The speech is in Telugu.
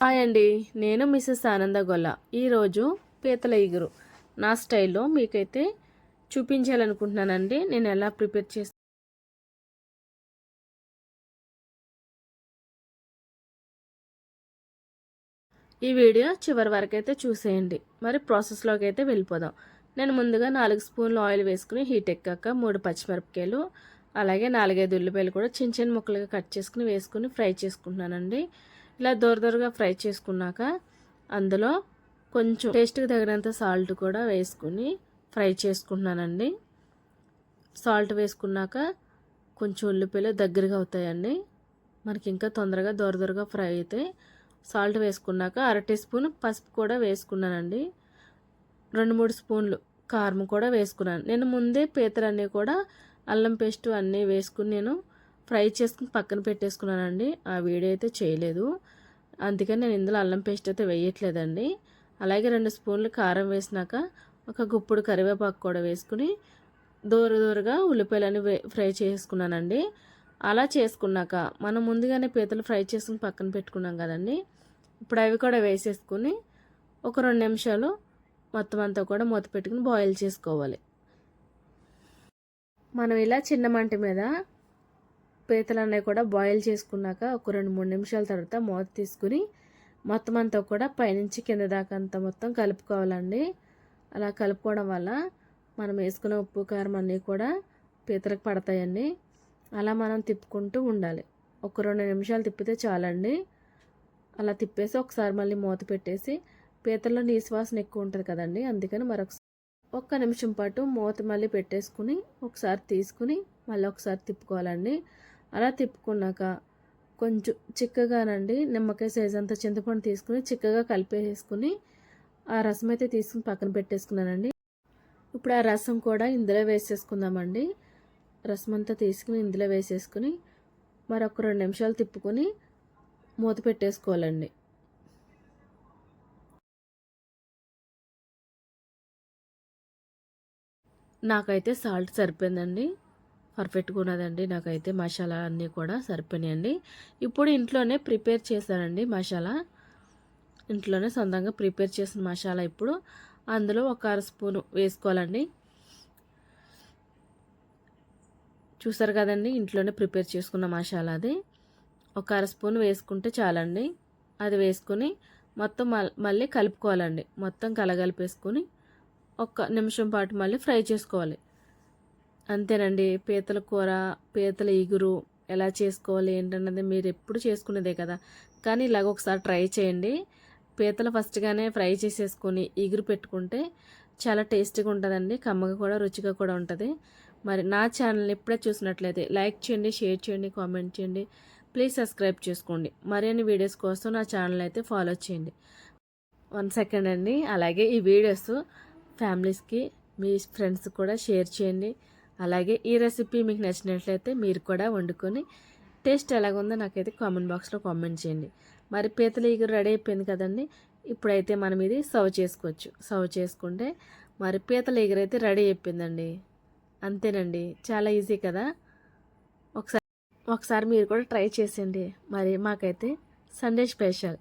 హాయ్ అండి. నేను మిసెస్ ఆనందగొల్ల ఈరోజు పీతల ఇగురు. నా స్టైల్లో మీకైతే చూపించాలనుకుంటున్నానండి. నేను ఎలా ప్రిపేర్ చేస్తాను ఈ వీడియో చివరి వరకు అయితే చూసేయండి. మరి ప్రాసెస్లోకి అయితే వెళ్ళిపోదాం. నేను ముందుగా నాలుగు స్పూన్లు ఆయిల్ వేసుకుని హీట్ ఎక్కాక మూడు పచ్చిమిరపకాయలు అలాగే నాలుగైదు ఉల్లిపాయలు కూడా చిన్న చిన్న ముక్కలుగా కట్ చేసుకుని వేసుకుని ఫ్రై చేసుకుంటున్నానండి. ఇలా దొరదొరగా ఫ్రై చేసుకున్నాక అందులో కొంచెం టేస్ట్కి తగినంత సాల్ట్ కూడా వేసుకుని ఫ్రై చేసుకుంటున్నానండి. సాల్ట్ వేసుకున్నాక కొంచెం ఉల్లిపాయలు దగ్గరగా అవుతాయండి. మనకి ఇంకా తొందరగా దొరదొరగా ఫ్రై అయితే సాల్ట్ వేసుకున్నాక అర టీ స్పూన్ పసుపు కూడా వేసుకున్నానండి. రెండు మూడు స్పూన్లు కారం కూడా వేసుకున్నాను. నేను ముందే పీతలన్నీ కూడా అల్లం పేస్ట్ అన్నీ వేసుకుని నేను ఫ్రై చేసుకుని పక్కన పెట్టేసుకున్నానండి. ఆ వీడియో అయితే చేయలేదు. అందుకని నేను ఇందులో అల్లం పేస్ట్ అయితే వేయట్లేదండి. అలాగే రెండు స్పూన్లు కారం వేసినాక ఒక గుప్పుడు కరివేపాకు కూడా వేసుకుని దూర దూరగా ఉల్లిపాయలని ఫ్రై చేసుకున్నానండి. అలా చేసుకున్నాక మనం ముందుగానే పీతలు ఫ్రై చేసుకుని పక్కన పెట్టుకున్నాం కదండి. ఇప్పుడు అవి కూడా వేసేసుకుని ఒక రెండు నిమిషాలు మొత్తం అంతా కూడా మూత పెట్టుకుని బాయిల్ చేసుకోవాలి. మనం ఇలా చిన్న మంట మీద పీతలన్నీ కూడా బాయిల్ చేసుకున్నాక ఒక రెండు మూడు నిమిషాల తర్వాత మూత తీసుకుని మొత్తం అంతా కూడా పైనుంచి కింద దాకా అంతా మొత్తం కలుపుకోవాలండి. అలా కలుపుకోవడం వల్ల మనం వేసుకున్న ఉప్పు కారం అన్నీ కూడా పీతలకు పడతాయండి. అలా మనం తిప్పుకుంటూ ఉండాలి. ఒక రెండు నిమిషాలు తిప్పితే చాలండి. అలా తిప్పేసి ఒకసారి మళ్ళీ మూత పెట్టేసి పీతల్లో నీసువాసన ఎక్కువ ఉంటుంది కదండి అందుకని మరొక ఒక్క నిమిషం పాటు మూత మళ్ళీ పెట్టేసుకుని ఒకసారి తీసుకుని మళ్ళీ ఒకసారి తిప్పుకోవాలండి. అలా తిప్పుకున్నాక కొంచెం చిక్కగానండి. నిమ్మకాయ సైజ్ అంత చింతపండు తీసుకుని చిక్కగా కలిపేసుకుని ఆ రసం అయితే తీసుకుని పక్కన పెట్టేసుకున్నానండి. ఇప్పుడు ఆ రసం కూడా ఇందులో వేసేసుకుందామండి. రసం అంతా తీసుకుని ఇందులో వేసేసుకుని మరొక రెండు నిమిషాలు తిప్పుకొని మూత పెట్టేసుకోవాలండి. నాకైతే సాల్ట్ సరిపోయిందండి. పర్ఫెక్ట్గా ఉన్నదండి. నాకైతే మసాలా అన్నీ కూడా సరిపోయినాయండి. ఇప్పుడు ఇంట్లోనే ప్రిపేర్ చేశానండి మసాలా. ఇంట్లోనే సొంతంగా ప్రిపేర్ చేసిన మసాలా ఇప్పుడు. అందులో ఒక అర స్పూను వేసుకోవాలండి. చూసారు కదండి ఇంట్లోనే ప్రిపేర్ చేసుకున్న మసాలా అది. ఒక అర స్పూన్ వేసుకుంటే చాలండి. అది వేసుకొని మొత్తం మళ్ళీ కలుపుకోవాలండి. మొత్తం కలగలిపేసుకొని ఒక నిమిషం పాటు మళ్ళీ ఫ్రై చేసుకోవాలి. అంతేనండి. పీతల కూర పీతల ఇగురు ఎలా చేసుకోవాలి ఏంటన్నది మీరు ఎప్పుడు చేసుకునేదే కదా. కానీ ఇలాగ ఒకసారి ట్రై చేయండి. పీతలు ఫస్ట్గానే ఫ్రై చేసేసుకొని ఇగురు పెట్టుకుంటే చాలా టేస్టీగా ఉంటుందండి. కమ్మగా కూడా రుచిగా కూడా ఉంటుంది. మరి నా ఛానల్ని ఇప్పుడే చూసినట్లయితే లైక్ చేయండి షేర్ చేయండి కామెంట్ చేయండి. ప్లీజ్ సబ్స్క్రైబ్ చేసుకోండి. మరిన్ని వీడియోస్ కోసం నా ఛానల్ అయితే ఫాలో చేయండి. వన్ సెకండ్ అండి. అలాగే ఈ వీడియోస్ ఫ్యామిలీస్కి మీ ఫ్రెండ్స్ కూడా షేర్ చేయండి. అలాగే ఈ రెసిపీ మీకు నచ్చినట్లయితే మీరు కూడా వండుకొని టేస్ట్ ఎలాగుందో నాకైతే కామెంట్ బాక్స్లో కామెంట్ చేయండి. మరి పీతల ఈగురు రెడీ అయిపోయింది కదండి? ఇప్పుడైతే మనం ఇది సర్వ్ చేసుకోవచ్చు. సర్వ్ చేసుకుంటే మరి పీతల ఈగురు అయితే రెడీ అయిపోయిందండి. అంతేనండి. చాలా ఈజీ కదా? ఒకసారి ఒకసారి మీరు కూడా ట్రై చేసేయండి. మరి మాకైతే సండే స్పెషల్.